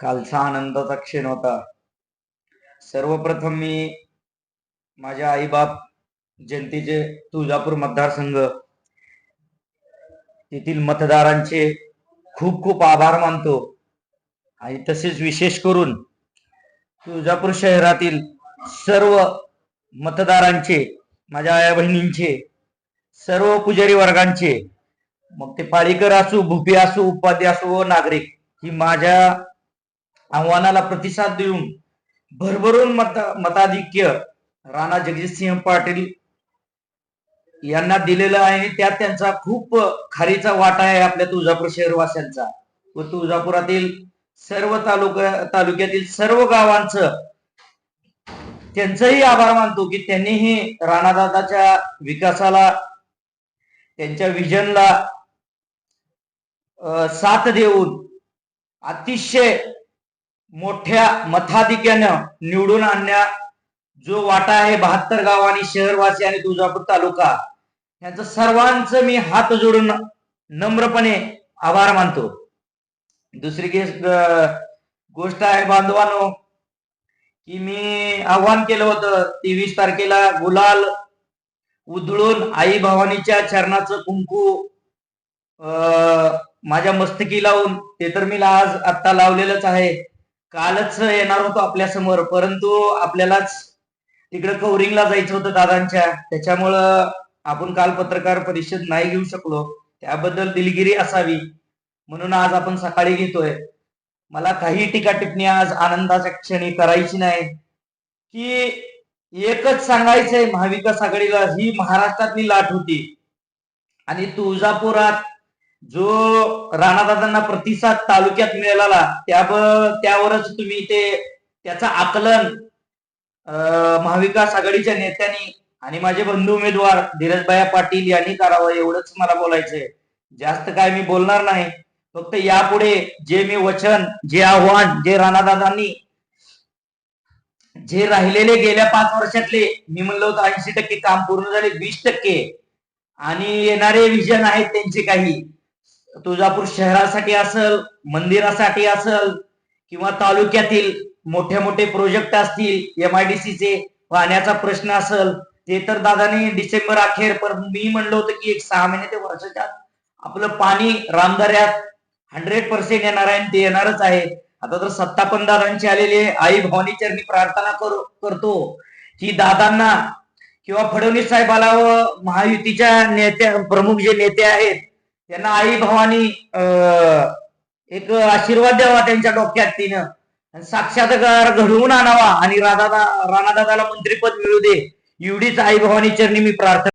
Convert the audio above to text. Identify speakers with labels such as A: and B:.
A: कालचा आनंदाचा क्षण होता सर्वप्रथम मी माझ्या आईबाप जनतेचे तुळजापूर मतदारसंघ तेथील मतदारांचे खूप खूप आभार मानतो. आणि तसेच विशेष करून तुळजापूर शहरातील सर्व मतदारांचे माझ्या आया बहिणींचे सर्व पुजारी वर्गांचे मग ते पाळीकर असू भुपी असू उपाधी असू व नागरिक ही माझ्या आव्हानाला प्रतिसाद देऊन भरभरून मत मताधिक्य राणा जगजितसिंह पाटील यांना दिलेलं आहे. आणि त्यात त्यांचा खूप खारीचा वाटा आहे आपल्या तुळजापूर शहरवासियांचा. व तुळजापुरातील सर्व तालुका तालुक्यातील सर्व गावांचं त्यांचंही आभार मानतो की त्यांनीही राणादादाच्या विकासाला त्यांच्या विजनला साथ देऊन अतिशय मोठ्या मताधिक्यानं निवडून आणण्या जो वाटा आहे बहात्तर गाव आणि शहरवासी आणि तुळजापूर तालुका यांचं सर्वांचं मी हात जोडून नम्रपणे आभार मानतो. दुसरी गोष्ट आहे बांधवानो की मी आव्हान केलं होतं तेवीस तारखेला गुलाल उधळून आई भवानीच्या चरणाचं कुंकू माझ्या मस्तकी लावून ते तर मी आज आत्ता लावलेलंच आहे. कालच येणार होतो आपल्यासमोर परंतु आपल्यालाच तिकडे कवरिंगला जायचं होतं दादांच्या. त्याच्यामुळं आपण काल पत्रकार परिषद नाही घेऊ शकलो. त्याबद्दल दिलगिरी असावी. म्हणून आज आपण सकाळी घेतोय. मला काही टीका टिप्पणी आज आनंदाच्या क्षणी करायची नाही. की एकच सांगायचंय महाविकास आघाडीला ही महाराष्ट्रातली लाट होती. आणि तुळजापुरात जो राणादादांना प्रतिसाद तालुक्यात मिळाला त्या त्यावरच तुम्ही ते त्याचं आकलन महाविकास आघाडीच्या नेत्यांनी आणि माझे बंधू उमेदवार धीरजबाया पाटील यांनी करावं एवढंच मला बोलायचंय. जास्त काय मी बोलणार नाही. फक्त यापुढे जे मी वचन जे आव्हान जे राणादादांनी जे राहिलेले गेल्या पाच वर्षातले मी म्हणलं होतं ऐंशी टक्के काम पूर्ण झाले वीस टक्के. आणि येणारे विजन आहेत त्यांचे काही. तुळजापूर शहरासाठी असल मंदिरासाठी असल किंवा तालुक्यातील मोठे मोठे प्रोजेक्ट असतील एमआयडीसीचे पाण्याचा प्रश्न असल ते तर दादाने डिसेंबर अखेर पण मी म्हणलं होतं की एक सहा महिने ते वर्षाच्या आपलं पाणी रामदऱ्यात हंड्रेड पर्सेंट येणार आहे आणि ते येणारच आहे. आता तर सत्ता पण दादांची आलेली आहे. आई भवानी चरणी प्रार्थना करतो. की दादांना किंवा फडणवीस साहेबाला व महायुतीच्या नेत्या प्रमुख जे नेते आहेत त्यांना आई भवानी एक आशीर्वाद द्यावा त्यांच्या डोक्यात तिनं. साक्षात्कार घडवून आणावा आणि राधा राणादादाला मंत्रीपद मिळू दे. एवढीच आई भवानी चरणी मी प्रार्थना